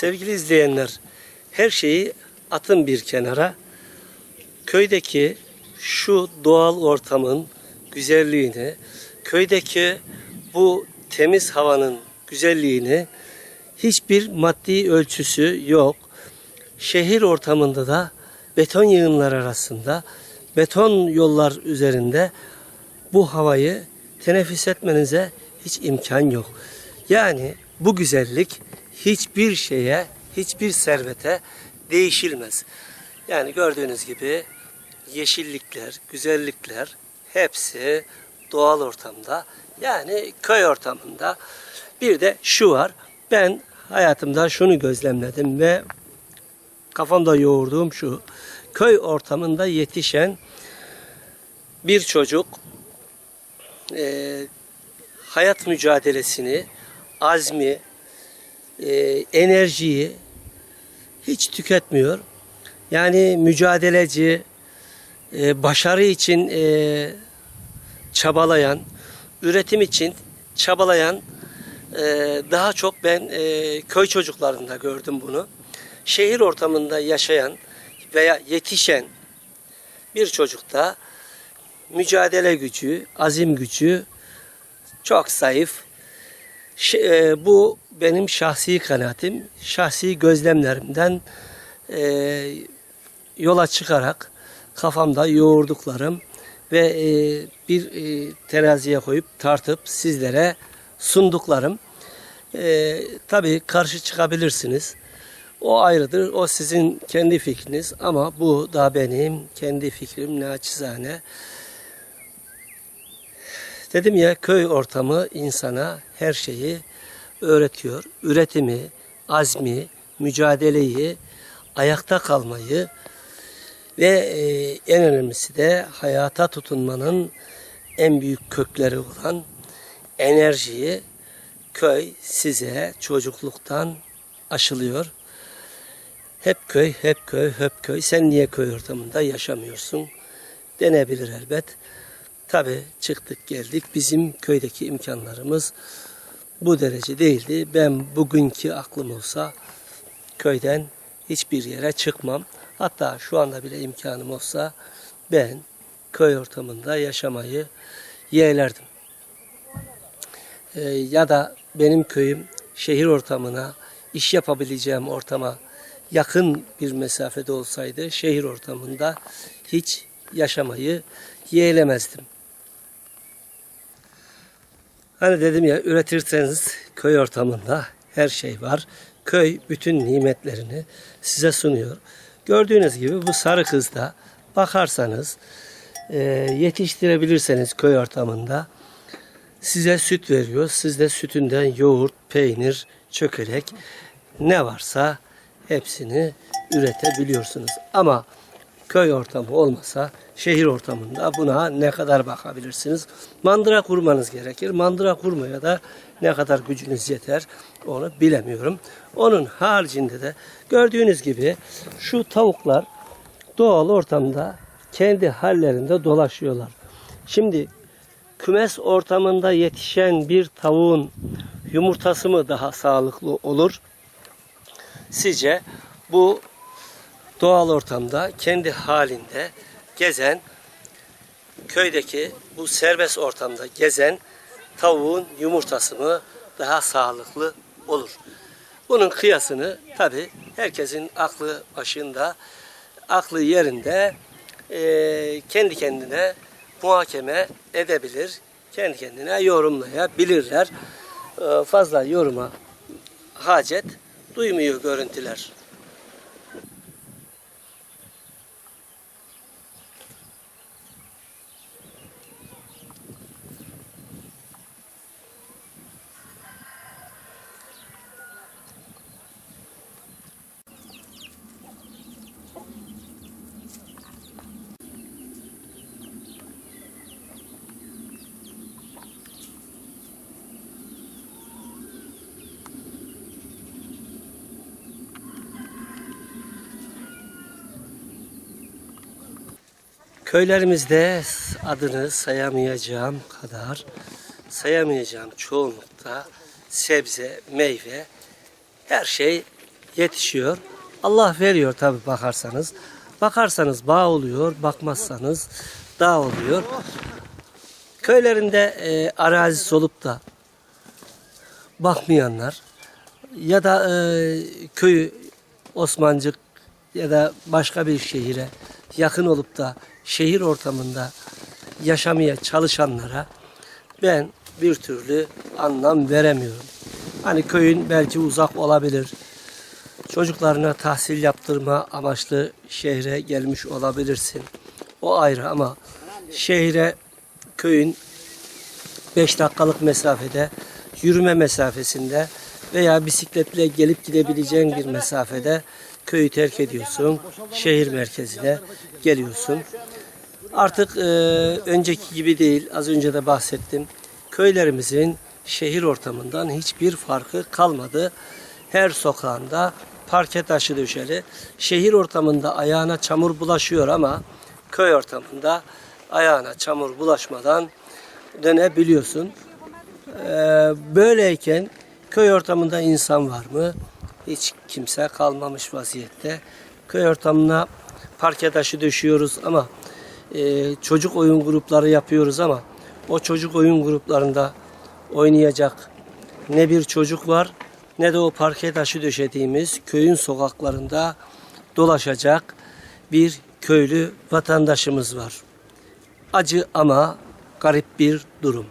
Sevgili izleyenler, her şeyi atın bir kenara. Köydeki şu doğal ortamın güzelliğini, köydeki bu temiz havanın güzelliğini hiçbir maddi ölçüsü yok. Şehir ortamında da beton yığınlar arasında, beton yollar üzerinde bu havayı teneffüs etmenize hiç imkan yok. Yani bu güzellik hiçbir şeye, hiçbir servete değişilmez. Yani gördüğünüz gibi yeşillikler, güzellikler hepsi doğal ortamda. Yani köy ortamında. Bir de şu var. Ben hayatımda şunu gözlemledim ve kafamda yoğurduğum şu. Köy ortamında yetişen bir çocuk e, hayat mücadelesini, azmi, e, enerjiyi hiç tüketmiyor. Yani mücadeleci, e, başarı için e, çabalayan, üretim için çabalayan e, daha çok ben e, köy çocuklarında gördüm bunu. Şehir ortamında yaşayan veya yetişen bir çocukta mücadele gücü, azim gücü çok zayıf. E, bu benim şahsi kanaatim, şahsi gözlemlerimden e, yola çıkarak kafamda yoğurduklarım ve e, bir e, teraziye koyup tartıp sizlere sunduklarım. E, tabii karşı çıkabilirsiniz. O ayrıdır. O sizin kendi fikriniz ama bu da benim kendi fikrim naçizane. Dedim ya köy ortamı insana her şeyi öğretiyor. Üretimi, azmi, mücadeleyi, ayakta kalmayı ve e, en önemlisi de hayata tutunmanın en büyük kökleri olan enerjiyi köy size çocukluktan aşılıyor. Hep köy, hep köy, hep köy. Sen niye köy ortamında yaşamıyorsun? Denebilir elbet. Tabi çıktık geldik. Bizim köydeki imkanlarımız bu derece değildi. Ben bugünkü aklım olsa köyden hiçbir yere çıkmam. Hatta şu anda bile imkanım olsa ben köy ortamında yaşamayı yeğlerdim. Ee, ya da benim köyüm şehir ortamına, iş yapabileceğim ortama yakın bir mesafede olsaydı şehir ortamında hiç yaşamayı yeğlemezdim. Hani dedim ya üretirseniz köy ortamında her şey var. Köy bütün nimetlerini size sunuyor. Gördüğünüz gibi bu sarı kızda bakarsanız e, yetiştirebilirseniz köy ortamında size süt veriyor. Siz de sütünden yoğurt, peynir, çökelek ne varsa hepsini üretebiliyorsunuz. Ama köy ortamı olmasa şehir ortamında buna ne kadar bakabilirsiniz? Mandıra kurmanız gerekir. Mandıra kurmaya da ne kadar gücünüz yeter onu bilemiyorum. Onun haricinde de gördüğünüz gibi şu tavuklar doğal ortamda kendi hallerinde dolaşıyorlar. Şimdi kümes ortamında yetişen bir tavuğun yumurtası mı daha sağlıklı olur? Sizce bu doğal ortamda kendi halinde gezen köydeki bu serbest ortamda gezen tavuğun yumurtası mı daha sağlıklı olur? Bunun kıyasını tabi herkesin aklı başında, aklı yerinde eee, kendi kendine muhakeme edebilir. Kendi kendine yorumlayabilirler. Eee, fazla yoruma hacet duymuyor görüntüler. Köylerimizde adını sayamayacağım kadar, sayamayacağım çoğunlukta sebze, meyve, her şey yetişiyor. Allah veriyor tabi bakarsanız. Bakarsanız bağ oluyor, bakmazsanız dağ oluyor. Köylerinde e, arazisi olup da bakmayanlar ya da e, köyü Osmancık ya da başka bir şehire yakın olup da şehir ortamında yaşamaya çalışanlara ben bir türlü anlam veremiyorum. Hani köyün belki uzak olabilir. Çocuklarına tahsil yaptırma amaçlı şehre gelmiş olabilirsin. O ayrı ama şehre köyün 5 dakikalık mesafede, yürüme mesafesinde veya bisikletle gelip gidebileceğin bir mesafede köyü terk ediyorsun. Şehir merkezine geliyorsun. Artık e, önceki gibi değil, az önce de bahsettim. Köylerimizin şehir ortamından hiçbir farkı kalmadı. Her sokağında parke taşı döşeli. Şehir ortamında ayağına çamur bulaşıyor ama köy ortamında ayağına çamur bulaşmadan dönebiliyorsun. Ee, böyleyken köy ortamında insan var mı? Hiç kimse kalmamış vaziyette. Köy ortamına parke taşı döşüyoruz ama e, çocuk oyun grupları yapıyoruz ama o çocuk oyun gruplarında oynayacak ne bir çocuk var ne de o parke taşı döşediğimiz köyün sokaklarında dolaşacak bir köylü vatandaşımız var. Acı ama garip bir durum.